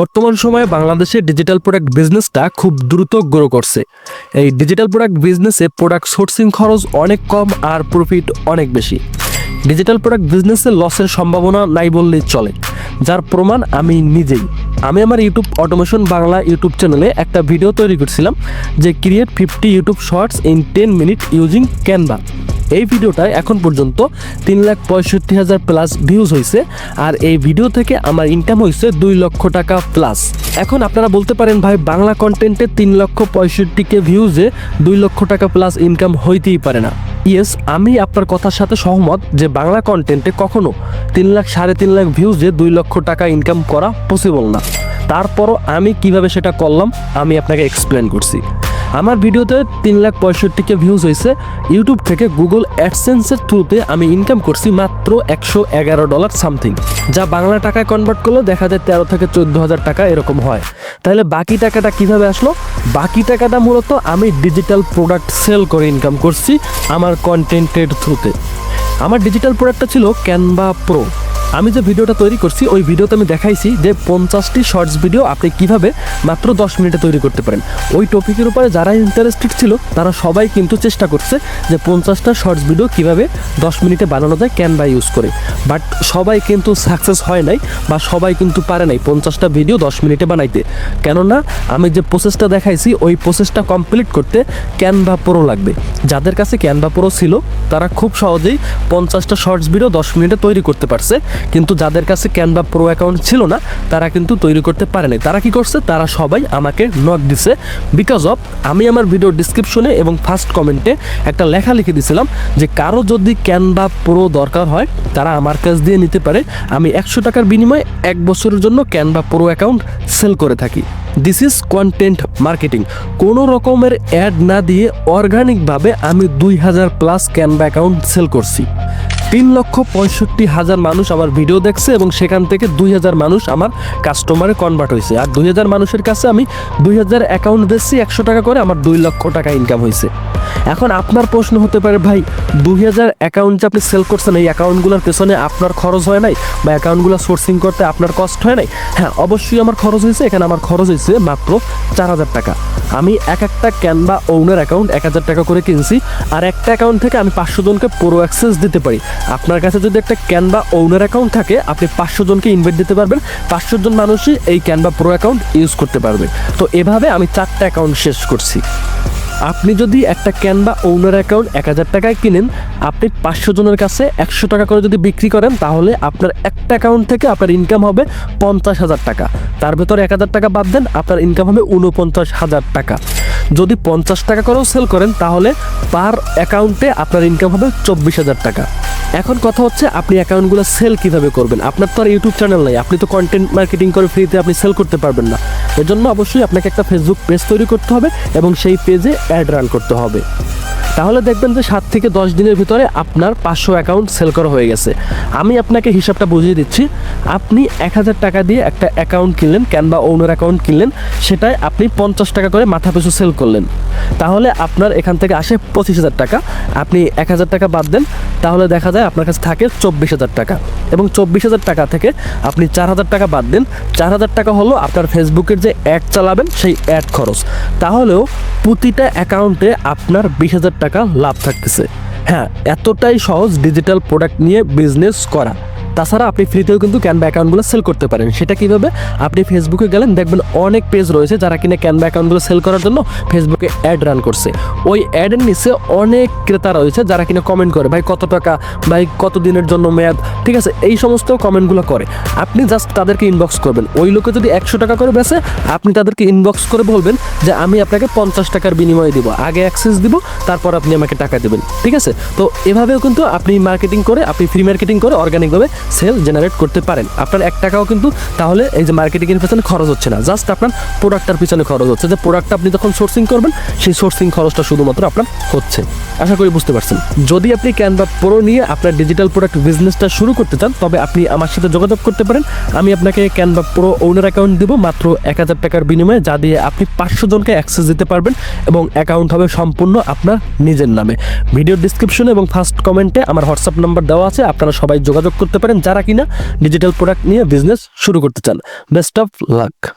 বর্তমান সময়ে বাংলাদেশে ডিজিটাল প্রোডাক্ট বিজনেসটা খুব দ্রুত গ্রো করছে। এই ডিজিটাল প্রোডাক্ট বিজনেসে প্রোডাক্ট সোর্সিং খরচ অনেক কম আর প্রফিট অনেক বেশি। ডিজিটাল প্রোডাক্ট বিজনেসে লসের সম্ভাবনা নাই বললেই চলে। যার প্রমাণ আমি নিজেই। আমি আমার ইউটিউব অটোমেশন বাংলা ইউটিউব চ্যানেলে একটা ভিডিও তৈরি করছিলাম, যে create fifty YouTube shorts in ten minute using Canva এই ভিডিওটায় এখন পর্যন্ত তিন লাখ পঁয়ষট্টি হাজার প্লাস ভিউজ হয়েছে আর এই ভিডিও থেকে আমার ইনকাম হয়েছে দুই লক্ষ টাকা প্লাস এখন আপনারা বলতে পারেন, ভাই, বাংলা কন্টেন্টে তিন লক্ষ পঁয়ষট্টিকে ভিউজে দুই লক্ষ টাকা প্লাস ইনকাম হইতেই পারে না। ইয়েস আমি আপনার কথার সাথে সহমত যে বাংলা কন্টেন্টে কখনো তিন লাখ, সাড়ে তিন লাখ ভিউজে দুই লক্ষ টাকা ইনকাম করা পসিবল না। তারপরও আমি কীভাবে সেটা করলাম, আমি আপনাকে এক্সপ্লেন করছি। আমার ভিডিওতে তিন লাখ পঁয়ষট্টিকে ভিউজ হয়েছে। ইউটিউব থেকে গুগল অ্যাডসেন্সের থ্রুতে আমি ইনকাম করছি মাত্র একশো এগারো ডলার সামথিং যা বাংলা টাকায় কনভার্ট করলে দেখা যায় তেরো থেকে চোদ্দ হাজার টাকা এরকম হয়। তাহলে বাকি টাকাটা কীভাবে আসলো? বাকি টাকাটা মূলত আমি ডিজিটাল প্রোডাক্ট সেল করে ইনকাম করছি আমার কন্টেন্টের থ্রুতে আমার ডিজিটাল প্রোডাক্টটা ছিল ক্যানভা প্রো আমি যে ভিডিওটা তৈরি করছি, ওই ভিডিওতে আমি দেখাইছি যে পঞ্চাশটি শর্টস ভিডিও আপনি কীভাবে মাত্র দশ মিনিটে তৈরি করতে পারেন। ওই টপিকের উপরে যারা ইন্টারেস্টেড ছিল, তারা সবাই কিন্তু চেষ্টা করছে যে পঞ্চাশটা শর্টস ভিডিও কীভাবে দশ মিনিটে বানানো যায় ক্যানভা ইউজ করে। বাট সবাই কিন্তু সাকসেস হয় নাই বা সবাই কিন্তু পারে নাই পঞ্চাশটা ভিডিও দশ মিনিটে বানাইতে। কেননা, আমি যে প্রসেসটা দেখাইছি, ওই প্রসেসটা কমপ্লিট করতে ক্যানভা প্রো লাগবে। যাদের কাছে ক্যানভা প্রো ছিল, তারা খুব সহজেই পঞ্চাশটা শর্টস ভিডিও দশ মিনিটে তৈরি করতে পারছে। কিন্তু যাদের কাছে ক্যানভা প্রো অ্যাকাউন্ট ছিল না, তারা কিন্তু তৈরি করতে পারে নাই তারা কি করছে? তারা সবাই আমাকে নক দিছে বিকজ অফ আমি আমার ভিডিও ডিসক্রিপশনে এবং ফার্স্ট কমেন্টে একটা লেখা লিখে দিয়েছিলাম যে কারও যদি ক্যানভা প্রো দরকার হয়, তারা আমার কাছ দিয়ে নিতে পারে। আমি একশো টাকার বিনিময়ে এক বছরের জন্য ক্যানভা প্রো অ্যাকাউন্ট সেল করে থাকি। দিস ইজ কন্টেন্ট মার্কেটিং কোনো রকমের অ্যাড না দিয়ে অর্গানিকভাবে আমি দুই হাজার প্লাস ক্যানভা অ্যাকাউন্ট সেল করছি। তিন লক্ষ পঁয়ষট্টি হাজার মানুষ আমার ভিডিও দেখছে এবং সেখান থেকে দুই হাজার মানুষ আমার কাস্টমারে কনভার্ট হয়েছে। আর দুই হাজার মানুষের কাছে আমি দুই হাজার অ্যাকাউন্ট বেচছি একশো টাকা করে আমার দুই লক্ষ টাকা ইনকাম হয়েছে। এখন আপনার প্রশ্ন হতে পারে, ভাই, দুই হাজার অ্যাকাউন্ট যে আপনি সেল করছেন, এই অ্যাকাউন্টগুলোর পেছনে আপনার খরচ হয় নাই? বা অ্যাকাউন্টগুলো সোর্সিং করতে আপনার কষ্ট হয় নাই? হ্যাঁ অবশ্যই আমার খরচ হয়েছে। এখানে আমার খরচ হয়েছে মাত্র চার হাজার টাকা। আমি এক একটা ক্যানভা ওনার অ্যাকাউন্ট এক হাজার টাকা করে কিনছি, আর একটা অ্যাকাউন্ট থেকে আমি পাঁচশো জনকে পুরো অ্যাক্সেস দিতে পারি। আপনার কাছে যদি একটা ক্যানভা ওনার অ্যাকাউন্ট থাকে, আপনি পাঁচশো জনকে ইনভাইট দিতে পারবেন। পাঁচশো জন মানুষই এই ক্যানভা প্রো অ্যাকাউন্ট ইউজ করতে পারবে। তো এভাবে আমি চারটা অ্যাকাউন্ট শেষ করছি। আপনি যদি একটা ক্যানভা ওনার অ্যাকাউন্ট এক হাজার টাকায় কিনেন, আপনি পাঁচশো জনের কাছে একশো টাকা করে যদি বিক্রি করেন, তাহলে আপনার একটা অ্যাকাউন্ট থেকে আপনার ইনকাম হবে পঞ্চাশ হাজার টাকা। তার ভেতরে এক হাজার টাকা বাদ দেন, আপনার ইনকাম হবে উনপঞ্চাশ হাজার টাকা। যদি পঞ্চাশ টাকা করেও সেল করেন, তাহলে পার অ্যাকাউন্টে আপনার ইনকাম হবে চব্বিশ হাজার টাকা। এখন কথা হচ্ছে আপনি অ্যাকাউন্টগুলো সেল কীভাবে করবেন? আপনার তো আর ইউটিউব চ্যানেল নাই। আপনি তো কন্টেন্ট মার্কেটিং করে ফ্রিতে আপনি সেল করতে পারবেন না। এর জন্য অবশ্যই আপনাকে একটা ফেসবুক পেজ তৈরি করতে হবে এবং সেই পেজে অ্যাড রান করতে হবে। তাহলে দেখবেন যে সাত থেকে দশ দিনের ভিতরে আপনার পাঁচশো অ্যাকাউন্ট সেল করা হয়ে গেছে। আমি আপনাকে হিসাবটা বুঝিয়ে দিচ্ছি। আপনি এক হাজার টাকা দিয়ে একটা অ্যাকাউন্ট কিনলেন ক্যানভা ওনার অ্যাকাউন্ট কিনলেন, সেটায় আপনি পঞ্চাশ টাকা করে মাথা পিছু সেল করলেন। তাহলে আপনার এখান থেকে আসে পঁচিশ হাজার টাকা। আপনি এক হাজার টাকা বাদ দেন তাহলে দেখা যায় আপনার কাছে থাকে চব্বিশ হাজার টাকা। এবং চব্বিশ হাজার টাকা থেকে আপনি চার হাজার টাকা বাদ দেন। চার হাজার টাকা হলো আপনার ফেসবুকের যে অ্যাড চালাবেন, সেই অ্যাড খরচ। তাহলেও প্রতিটা অ্যাকাউন্টে আপনার বিশ হাজার টাকা লাভ থাকতেছে। হ্যাঁ এতটাই সহজ ডিজিটাল প্রোডাক্ট নিয়ে বিজনেস করা। তাছাড়া আপনি ফ্রিতেও কিন্তু ক্যানভা অ্যাকাউন্টগুলো সেল করতে পারেন। সেটা কীভাবে? আপনি ফেসবুকে গেলেন, দেখবেন অনেক পেজ রয়েছে যারা কিনা ক্যানভা অ্যাকাউন্টগুলো সেল করার জন্য ফেসবুকে অ্যাড রান করছে। ওই অ্যাডের নিচে অনেক ক্রেতা রয়েছে যারা কিনা কমেন্ট করে, ভাই, কত টাকা? ভাই, কত দিনের জন্য মেয়াদ? ঠিক আছে, এই সমস্ত কমেন্টগুলো করে। আপনি জাস্ট তাদেরকে ইনবক্স করবেন। ওই লোকে যদি একশো টাকা করে বেছে, আপনি তাদেরকে ইনবক্স করে বলবেন যে, আমি আপনাকে পঞ্চাশ টাকার বিনিময়ে দিব, আগে অ্যাক্সেস দিব, তারপর আপনি আমাকে টাকা দেবেন। ঠিক আছে? তো এভাবেও কিন্তু আপনি মার্কেটিং করে, আপনি ফ্রি মার্কেটিং করে অর্গানিকভাবে সেল জেনারেট করতে পারেন। আপনার এক টাকাও কিন্তু তাহলে এই যে মার্কেটিং এর পেছনে খরচ হচ্ছে না। জাস্ট আপনার প্রোডাক্টটার পিছনে খরচ হচ্ছে। যে প্রোডাক্টটা আপনি যখন সোর্সিং করবেন, সেই সোর্সিং খরচটা শুধুমাত্র আপনার হচ্ছে। আশা করি বুঝতে পারছেন। যদি আপনি ক্যানভা প্রো নিয়ে আপনার ডিজিটাল প্রোডাক্ট বিজনেসটা শুরু করতে চান, তবে আপনি আমার সাথে যোগাযোগ করতে পারেন। আমি আপনাকে ক্যানভা প্রো ওনার অ্যাকাউন্ট দেবো মাত্র এক হাজার টাকার বিনিময়ে, যা দিয়ে আপনি পাঁচশো জনকে অ্যাক্সেস দিতে পারবেন এবং অ্যাকাউন্ট হবে সম্পূর্ণ আপনার নিজের নামে। ভিডিও ডিসক্রিপশনে এবং ফার্স্ট কমেন্টে আমার হোয়াটসঅ্যাপ নাম্বার দেওয়া আছে। আপনারা সবাই যোগাযোগ করতে পারেন। যারা কিনা ডিজিটাল প্রোডাক্ট নিয়ে বিজনেস শুরু করতে চান। Best of luck